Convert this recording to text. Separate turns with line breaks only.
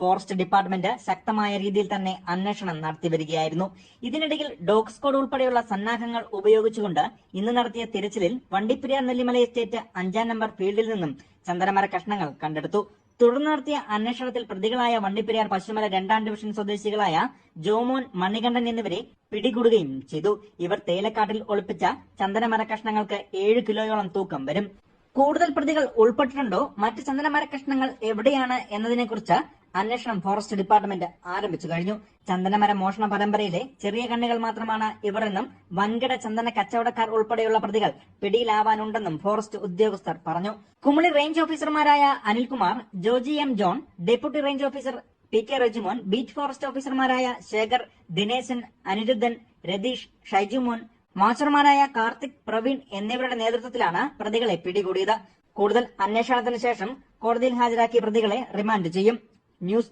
Forest department ശക്തമായ രീതിയിൽ തന്നെ അന്വേഷണം നടത്തിവരികയായിരുന്നു. ഇതിനിടയിൽ ഡോഗ് സ്ക്വാഡ് ഉൾപ്പെടെയുള്ള സന്നാഹങ്ങൾ ഉപയോഗിച്ചുകൊണ്ട് ഇന്ന് നടത്തിയ തിരച്ചിലിൽ വണ്ടിപ്പെരിയാർ നെല്ലിമല എസ്റ്റേറ്റ് അഞ്ചാം നമ്പർ ഫീൽഡിൽ നിന്നും ചന്ദനമര കഷ്ണങ്ങൾ കണ്ടെടുത്തു. തുടർന്ന് നടത്തിയ അന്വേഷണത്തിൽ പ്രതികളായ വണ്ടിപ്പെരിയാർ പശ്ചിമല രണ്ടാം ഡിവിഷൻ സ്വദേശികളായ ജോമോൻ മണികണ്ഠൻ എന്നിവരെ പിടികൂടുകയും ചെയ്തു. ഇവർ തേലക്കാട്ടിൽ ഒളിപ്പിച്ച ചന്ദനമര കഷ്ണങ്ങൾക്ക് ഏഴ് കിലോയോളം തൂക്കം വരും. കൂടുതൽ പ്രതികൾ ഉൾപ്പെട്ടിട്ടുണ്ടോ? മറ്റ് ചന്ദനമര കഷ്ണങ്ങൾ എവിടെയാണ് എന്നതിനെക്കുറിച്ച് അന്വേഷണം ഫോറസ്റ്റ് ഡിപ്പാർട്ട്മെന്റ് ആരംഭിച്ചു കഴിഞ്ഞു. ചന്ദനമര മോഷണ പരമ്പരയിലെ ചെറിയ കണ്ണികൾ മാത്രമാണ് ഇവർ എന്നും വൻകിട ചന്ദന കച്ചവടക്കാർ ഉൾപ്പെടെയുള്ള പ്രതികൾ പിടിയിലാവാനുണ്ടെന്നും ഫോറസ്റ്റ് ഉദ്യോഗസ്ഥർ പറഞ്ഞു. കുമളി റേഞ്ച് ഓഫീസർമാരായ Anilkumar Joji M John deputy range officer P K Rejumon beat forest ഓഫീസർമാരായ ശേഖർ ദിനേശൻ അനിരുദ്ധൻ രതീഷ് ഷൈജുമോൻ മാസ്റ്റർമാരായ കാർത്തിക് പ്രവീൺ എന്നിവരുടെ നേതൃത്വത്തിലാണ് പ്രതികളെ പിടികൂടിയത്. കൂടുതൽ അന്വേഷണത്തിന് ശേഷം കോടതിയിൽ ഹാജരാക്കിയ പ്രതികളെ റിമാൻഡ് ചെയ്യും. ന്യൂസ്